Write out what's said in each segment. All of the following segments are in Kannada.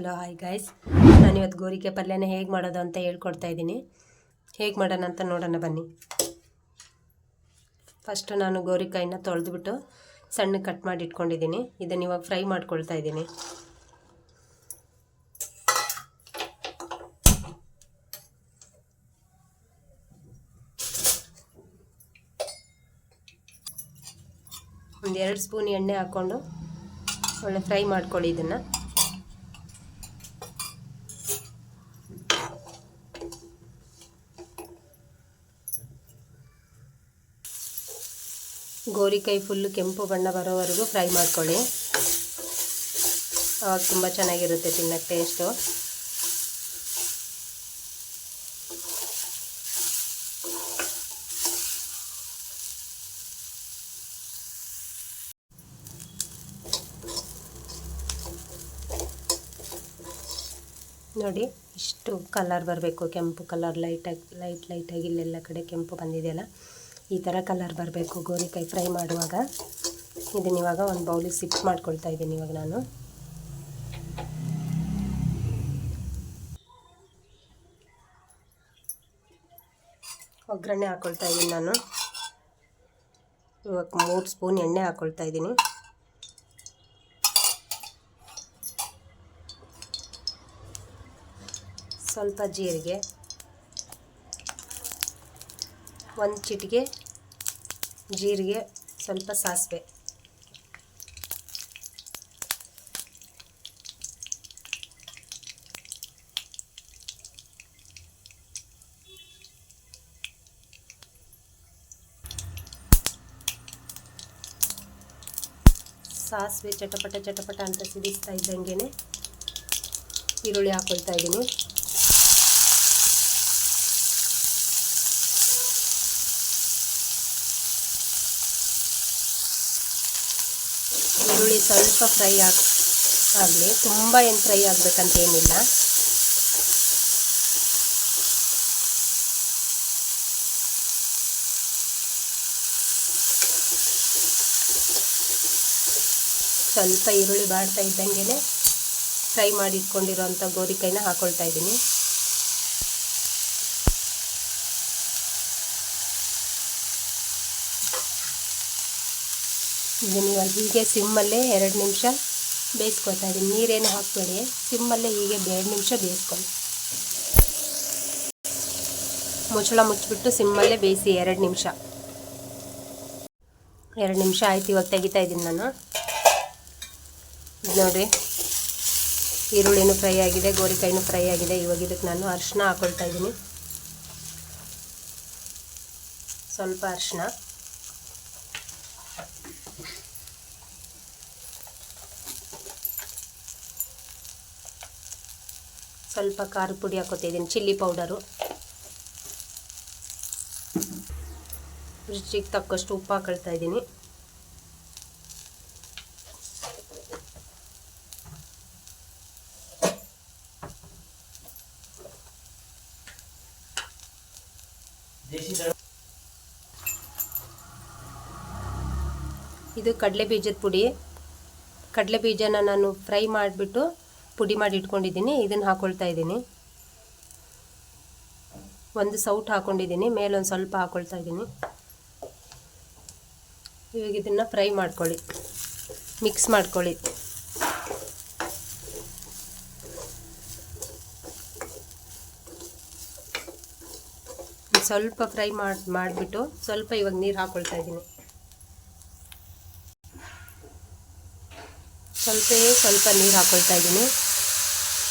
ಹಲೋ ಹಾಯ್ ಗಾಯ್ಸ್ ನಾನಿವತ್ತು ಗೋರಿಕೆ ಪಲ್ಯನ ಹೇಗೆ ಮಾಡೋದು ಅಂತ ಹೇಳ್ಕೊಡ್ತಾ ಇದ್ದೀನಿ. ಹೇಗೆ ಮಾಡೋಣ ಅಂತ ನೋಡೋಣ ಬನ್ನಿ. ಫಸ್ಟು ನಾನು ಗೋರಿಕಾಯಿನ ತೊಳೆದ್ಬಿಟ್ಟು ಸಣ್ಣ ಕಟ್ ಮಾಡಿ ಇಟ್ಕೊಂಡಿದ್ದೀನಿ ಇದನ್ನು ಇವಾಗ ಫ್ರೈ ಮಾಡ್ಕೊಳ್ತಾ ಇದ್ದೀನಿ. ಒಂದು ಎರಡು ಸ್ಪೂನ್ ಎಣ್ಣೆ ಹಾಕ್ಕೊಂಡು ಒಳ್ಳೆ ಫ್ರೈ ಮಾಡ್ಕೊಳ್ಳಿ ಇದನ್ನು. ಗೋರಿಕಾಯಿ ಫುಲ್ಲು ಕೆಂಪು ಬಣ್ಣ ಬರೋವರೆಗೂ ಫ್ರೈ ಮಾಡ್ಕೊಳ್ಳಿ. ಅವಾಗ ತುಂಬ ಚೆನ್ನಾಗಿರುತ್ತೆ ತಿನ್ನೋಕ್ಕೆ ಟೇಸ್ಟು. ನೋಡಿ, ಇಷ್ಟು ಕಲರ್ ಬರಬೇಕು. ಕೆಂಪು ಕಲರ್ ಲೈಟಾಗಿ ಲೈಟ್ ಲೈಟಾಗಿ ಇಲ್ಲೆಲ್ಲ ಕಡೆ ಕೆಂಪು ಬಂದಿದೆಯಲ್ಲ? ಈ ಥರ ಕಲರ್ ಬರಬೇಕು. ಗೋರಿಕಾಯಿ ಫ್ರೈ ಮಾಡುವಾಗ ಇದನ್ನ ಇವಾಗ ಒಂದು ಬೌಲಿಗೆ ಸಿಪ್ ಮಾಡ್ಕೊಳ್ತಾ ಇದ್ದೀನಿ ಇವಾಗ ನಾನು. ಒಗ್ಗರಣೆ ಹಾಕೊಳ್ತಾ ಇದ್ದೀನಿ ನಾನು. ಇವಾಗ ಮೂರು ಸ್ಪೂನ್ ಎಣ್ಣೆ ಹಾಕೊಳ್ತಾ ಇದ್ದೀನಿ. ಸ್ವಲ್ಪ ಜೀರಿಗೆ ಒಂದು ಚಿಟಿಗೆ ಜೀರಿಗೆ ಸ್ವಲ್ಪ ಸಾಸಿವೆ. ಸಾಸಿವೆ ಚಟಪಟ ಚಟಪಟ ಅಂತ ಸಿಡಿಸ್ತಾ ಇದ್ದಂಗೆ ಈರುಳ್ಳಿ ಹಾಕೊಳ್ತಾ ಇದ್ದೀನಿ. ಈರುಳ್ಳಿ ಸ್ವಲ್ಪ ಫ್ರೈ ಆಗಿ ಆಗಲಿ, ತುಂಬ ಏನು ಫ್ರೈ ಆಗಬೇಕಂತ ಏನಿಲ್ಲ. ಸ್ವಲ್ಪ ಈರುಳ್ಳಿ ಬಾಡ್ತಾ ಇದ್ದಂಗೆ ಫ್ರೈ ಮಾಡಿ ಇಟ್ಕೊಂಡಿರೋಂಥ ಗೋರಿಕಾಯಿನ ಹಾಕ್ಕೊಳ್ತಾ ಇದ್ದೀನಿ. ಇದನ್ನು ಇವಾಗ ಹೀಗೆ ಸಿಮ್ಮಲ್ಲೇ ಎರಡು ನಿಮಿಷ ಬೇಯಿಸ್ಕೊತಾ ಇದ್ದೀನಿ. ನೀರೇನು ಹಾಕಬೇಡಿ. ಸಿಮ್ಮಲ್ಲೇ ಹೀಗೆ ಎರಡು ನಿಮಿಷ ಬೇಯಿಸ್ಕೊಳ್ಳಿ. ಮುಚ್ಚಳ ಮುಚ್ಚಿಬಿಟ್ಟು ಸಿಮ್ಮಲ್ಲೇ ಬೇಯಿಸಿ ಎರಡು ನಿಮಿಷ. ಎರಡು ನಿಮಿಷ ಆಯ್ತು ಇವಾಗ ತೆಗಿತಾ ಇದ್ದೀನಿ ನಾನು. ಇದು ನೋಡಿರಿ. ಈರುಳ್ಳಿನೂ ಫ್ರೈ ಆಗಿದೆ, ಗೋರಿಕಾಯಿನೂ ಫ್ರೈ ಆಗಿದೆ. ಇವಾಗ ಇದಕ್ಕೆ ನಾನು ಅರಿಶಿನ ಹಾಕೊಳ್ತಾ ಇದ್ದೀನಿ. ಸ್ವಲ್ಪ ಅರಿಶಿನ ಸ್ವಲ್ಪ ಖಾರದ ಪುಡಿ ಹಾಕೋತಿದ್ದೀನಿ ಚಿಲ್ಲಿ ಪೌಡರು. ರುಚಿಗೆ ತಕ್ಕಷ್ಟು ಉಪ್ಪು ಹಾಕೊಳ್ತಾ ಇದ್ದೀನಿ. ಇದು ಕಡಲೆ ಬೀಜದ ಪುಡಿ. ಕಡಲೆ ಬೀಜನ ನಾನು ಫ್ರೈ ಮಾಡಿಬಿಟ್ಟು ಪುಡಿ ಮಾಡಿ ಇಟ್ಕೊಂಡಿದ್ದೀನಿ, ಇದನ್ನು ಹಾಕ್ಕೊಳ್ತಾ ಇದ್ದೀನಿ. ಒಂದು ಸೌಟ್ ಹಾಕ್ಕೊಂಡಿದ್ದೀನಿ ಮೇಲೊಂದು ಸ್ವಲ್ಪ ಹಾಕ್ಕೊಳ್ತಾ ಇದ್ದೀನಿ. ಇವಾಗ ಇದನ್ನು ಫ್ರೈ ಮಾಡ್ಕೊಳ್ಳಿ, ಮಿಕ್ಸ್ ಮಾಡ್ಕೊಳ್ಳಿ. ಸ್ವಲ್ಪ ಫ್ರೈ ಮಾಡಿ, ಮಾಡಿಬಿಟ್ಟು ಸ್ವಲ್ಪ ಇವಾಗ ನೀರು ಹಾಕ್ಕೊಳ್ತಾ ಇದ್ದೀನಿ. ಸ್ವಲ್ಪ ಸ್ವಲ್ಪ ನೀರು ಹಾಕ್ಕೊಳ್ತಾ ಇದ್ದೀನಿ.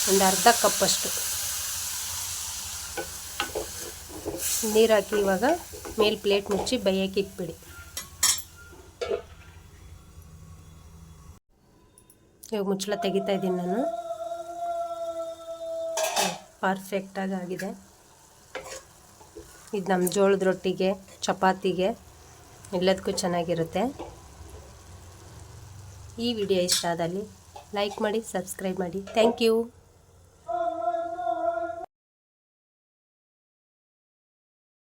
ಒಂದು ಅರ್ಧ ಕಪ್ಪಷ್ಟು ನೀರು ಹಾಕಿ ಇವಾಗ ಮೇಲ್ ಪ್ಲೇಟ್ ಮುಚ್ಚಿ ಬೈಯಕ್ಕೆ ಇಕ್ಬಿಡಿ ಇವಾಗ ಮುಚ್ಚಳ ತೆಗಿತಾ ಇದ್ದೀನಿ ನಾನು. ಪರ್ಫೆಕ್ಟಾಗಿ ಆಗಿದೆ. ಇದು ನಮ್ಮ ಜೋಳದ ರೊಟ್ಟಿಗೆ, ಚಪಾತಿಗೆ, ಎಲ್ಲದಕ್ಕೂ ಚೆನ್ನಾಗಿರುತ್ತೆ. ಈ ವಿಡಿಯೋ ಇಷ್ಟ ಆದಲ್ಲಿ ಲೈಕ್ ಮಾಡಿ ಸಬ್ಸ್ಕ್ರೈಬ್ ಮಾಡಿ. Thank you